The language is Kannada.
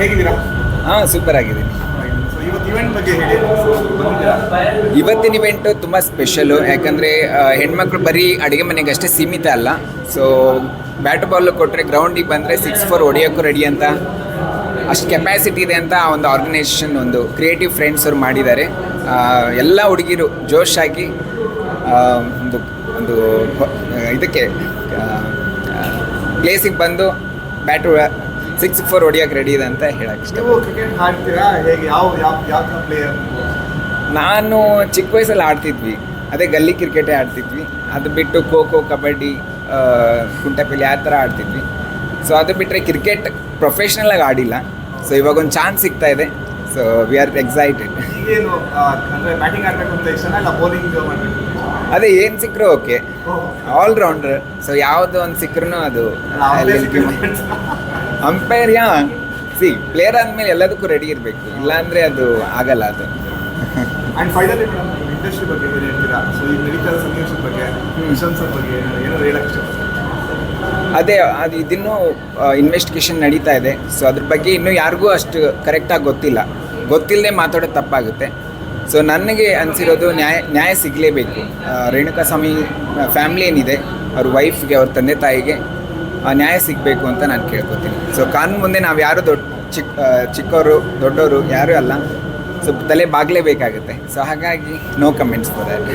ಹೇಗಿದ್ದೀರಾ? ಹಾಂ ಸೂಪರ್ ಆಗಿದ್ದೀನಿ. ಇವತ್ತಿನ ಇವತ್ತು ಇವೆಂಟ್ ತುಂಬ ಸ್ಪೆಷಲು ಯಾಕಂದರೆ ಹೆಣ್ಮಕ್ಳು ಬರೀ ಅಡುಗೆ ಮನೆಗೆ ಅಷ್ಟೇ ಸೀಮಿತ ಅಲ್ಲ. ಸೊ ಬ್ಯಾಟ್ ಬಾಲ್ ಕೊಟ್ಟರೆ ಗ್ರೌಂಡಿಗೆ ಬಂದರೆ ಸಿಕ್ಸ್ ಫೋರ್ ಹೊಡಿಯೋಕ್ಕೂ ರೆಡಿ ಅಂತ ಅಷ್ಟು ಕೆಪಾಸಿಟಿ ಇದೆ ಅಂತ ಆ ಒಂದು ಆರ್ಗನೈಸೇಷನ್ ಒಂದು ಕ್ರಿಯೇಟಿವ್ ಫ್ರೆಂಡ್ಸ್ ಅವ್ರು ಮಾಡಿದ್ದಾರೆ. ಎಲ್ಲ ಹುಡುಗಿರು ಜೋಶ್ ಆಗಿ ಒಂದು ಒಂದು ಇದಕ್ಕೆ ಪ್ಲೇಸಿಗೆ ಬಂದು ಬ್ಯಾಟು ಸಿಕ್ಸ್ ಫೋರ್ ಹೊಡಿಯಕ್ಕೆ ರೆಡಿ ಇದೆ ಅಂತ ಹೇಳಕ್ಕೆ ಇಷ್ಟ. ನೀವು ಕ್ರಿಕೆಟ್ ಆಡ್ತೀರಾ? ಹೇಗೆ? ಯಾವ ಯಾವ ಯಾವ ಥರ ಪ್ಲೇಯರ್ ನಾನು ಚಿಕ್ಕ ವಯಸ್ಸಲ್ಲಿ ಆಡ್ತಿದ್ವಿ. ಅದೇ ಗಲ್ಲಿ ಕ್ರಿಕೆಟೇ ಆಡ್ತಿದ್ವಿ. ಅದು ಬಿಟ್ಟು ಖೋ ಖೋ ಕಬಡ್ಡಿ ಆ, ಕುಂಟೆಪಿಲ್ಲಿ ಆ ಥರ ಆಡ್ತಿದ್ವಿ. ಸೊ ಅದು ಬಿಟ್ಟರೆ ಕ್ರಿಕೆಟ್ ಪ್ರೊಫೆಷ್ನಲಾಗಿ ಆಡಿಲ್ಲ. ಸೊ ಇವಾಗ ಒಂದು ಚಾನ್ಸ್ ಸಿಗ್ತಾ ಇದೆ. ಸೊ ವಿ ಆರ್ ಎಕ್ಸೈಟೆಡ್ ಈಗೇನು ಆ, ಅಂದ್ರೆ ಬ್ಯಾಟಿಂಗ್ ಆಡಬೇಕು ಅಂತ ಇಷ್ಟನಾ ಇಲ್ಲ? ಬೌಲಿಂಗ್ ಮಾಡಬೇಕು? ಅದೇ ಏನು ಸಿಕ್ಕರೂ ಓಕೆ ಆಲ್ರೌಂಡರ್ ಸೊ ಯಾವುದು ಒಂದು ಸಿಕ್ಕರೂ ಅದು ಅಂಪೈರ್ ಯಾ? ಸಿ ಪ್ಲೇಯರ್ ಆದ್ಮೇಲೆ ಎಲ್ಲದಕ್ಕೂ ರೆಡಿ ಇರಬೇಕು. ಇಲ್ಲಾಂದರೆ ಅದು ಆಗಲ್ಲ ಅದು. ಅಂಡ್ ಫೈನಲಿ ಮೇಡಮ್ ಇಂಡಸ್ಟ್ರಿ ಬಗ್ಗೆ ಏನು ಹೇಳ್ತೀರಾ? ಸೊ ಈಗ ನಡೀತಾ ಇರೋ ಸನ್ನಿವೇಶದ ಬಗ್ಗೆ ಪ್ರಶಂಸದ ಬಗ್ಗೆ ಏನಾದ್ರು ಏನಾದ್ರು ಹೇಳಕ್ಕೆ ಇಷ್ಟಪಡ್ತೀರಾ ಅದೇ ಅದು ಇದಿನ್ನೂ ಇನ್ವೆಸ್ಟಿಗೇಷನ್ ನಡೀತಾ ಇದೆ. ಸೊ ಅದ್ರ ಬಗ್ಗೆ ಇನ್ನೂ ಯಾರಿಗೂ ಅಷ್ಟು ಕರೆಕ್ಟಾಗಿ ಗೊತ್ತಿಲ್ಲ. ಗೊತ್ತಿಲ್ಲದೆ ಮಾತಾಡೋದು ತಪ್ಪಾಗುತ್ತೆ. ಸೊ ನನಗೆ ಅನಿಸಿರೋದು ನ್ಯಾಯ ನ್ಯಾಯ ಸಿಗಲೇಬೇಕು. ರೇಣುಕಾ ಸ್ವಾಮಿ ಫ್ಯಾಮ್ಲಿ ಏನಿದೆ. ಅವ್ರ ವೈಫ್ಗೆ ಅವ್ರ ತಂದೆ ತಾಯಿಗೆ. ನ್ಯಾಯ ಸಿಗಬೇಕು ಅಂತ ನಾನು ಕೇಳ್ಕೊತೀನಿ. ಸೊ ಕಾನೂನು ಮುಂದೆ ನಾವು ಯಾರು ದೊಡ್ಡ ಚಿಕ್ಕ ಚಿಕ್ಕವರು ದೊಡ್ಡವರು ಯಾರೂ ಅಲ್ಲ. ಸೊ ತಲೆ ಬಾಗಲೇಬೇಕಾಗುತ್ತೆ. ಸೊ ಹಾಗಾಗಿ ನೋ ಕಮೆಂಟ್ಸ್ ಫಾರ್ ದ್ಯಾಟ್